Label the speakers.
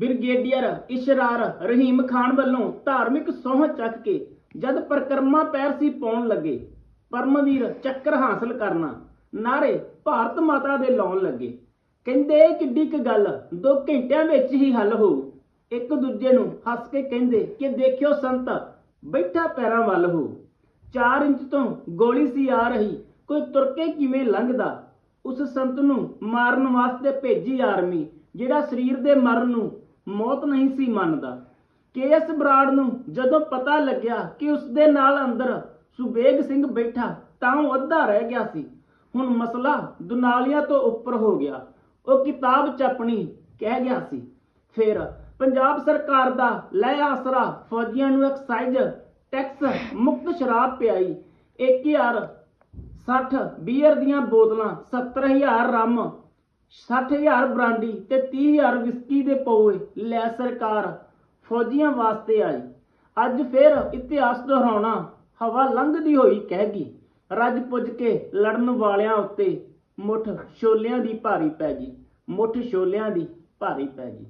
Speaker 1: Brigadier ਇਸ਼ਰਾਰ Rahim Khan ਵੱਲੋਂ ਧਾਰਮਿਕ ਸਹੁੰ ਚੱਕ ਕੇ ਜਦ ਪ੍ਰਕਰਮਾ ਪੈਰ ਸੀ ਪਾਉਣ ਲੱਗੇ, ਪਰਮਵੀਰ ਚੱਕਰ ਹਾਸਲ ਕਰਨਾ, ਨਾਰੇ ਭਾਰਤ ਮਾਤਾ ਦੇ ਲਾਉਣ ਲੱਗੇ। ਕਹਿੰਦੇ ਕਿੱਡੀ ਕੁ ਗੱਲ ਦੋ ਘੰਟਿਆਂ ਵਿੱਚ ਹੀ ਹੱਲ ਹੋ ਇੱਕ ਦੂਜੇ ਨੂੰ ਹੱਸ ਕੇ ਕਹਿੰਦੇ ਕਿ ਦੇਖਿਓ ਸੰਤ, ਬੈਠਾ ਪੈਰਾਂ ਵੱਲ ਹੋ। 4 ਇੰਚ ਤੋਂ ਗੋਲੀ ਸੀ ਆ ਰਹੀ, ਕੋਈ ਤੁਰਕੇ ਕਿਵੇਂ ਲੰਘਦਾ? ਉਸ ਸੰਤ ਨੂੰ ਮਾਰਨ ਵਾਸਤੇ ਭੇਜੀ ਆਰਮੀ, ਜਿਹੜਾ ਸਰੀਰ ਦੇ ਮਰਨ ਨੂੰ ਮੌਤ ਨਹੀਂ ਸੀ ਮੰਨਦਾ। ਕੇਐਸ ਬਰਾੜ ਨੂੰ ਜਦੋਂ ਪਤਾ ਲੱਗਿਆ ਕਿ ਉਸ ਦੇ ਨਾਲ ਅੰਦਰ ਸੁਬੇਗ ਸਿੰਘ ਬੈਠਾ, ਤਾਂ ਉਹ ਅੱਧਾ ਰਹਿ ਗਿਆ ਸੀ। ਹੁਣ ਮਸਲਾ ਦੁਨਾਲੀਆਂ ਤੋਂ ਉੱਪਰ ਹੋ ਗਿਆ। ਉਹ ਕਿਤਾਬ ਚ ਕਹਿ ਗਿਆ ਸੀ। ਫਿਰ ਪੰਜਾਬ ਸਰਕਾਰ ਦਾ ਲੈ ਆਸਰਾ ਫੌਜੀਆਂ ਨੂੰ ਐਕਸਾਈਜ਼ ਟੈਕਸ ਮੁਕਤ ਸ਼ਰਾਬ ਪਿਆਈ। 1000 60 ਬੀਅਰ ਦੀਆਂ ਬੋਤਲਾਂ 70000 ਰਮ 60000 ਬਰਾਂਡੀ ਤੇ 30000 ਵਿਸਕੀ ਦੇ ਪੌਏ ਲੈ ਸਰਕਾਰ ਫੌਜੀਆਂ ਵਾਸਤੇ ਆਈ। ਅੱਜ ਫਿਰ ਇਤਿਹਾਸ ਦੁਹਰਾਉਣਾ ਹਵਾ ਲੰਘਦੀ ਹੋਈ ਕਹਿਗੀ ਰੱਜ ਪੁੱਜ ਕੇ ਲੜਨ ਵਾਲਿਆਂ ਉੱਤੇ ਮੁੱਠ ਛੋਲਿਆਂ ਦੀ ਭਾਰੀ ਪੈ ਗਈ। ਮੁੱਠ ਛੋਲਿਆਂ ਦੀ ਭਾਰੀ ਪੈ ਗਈ।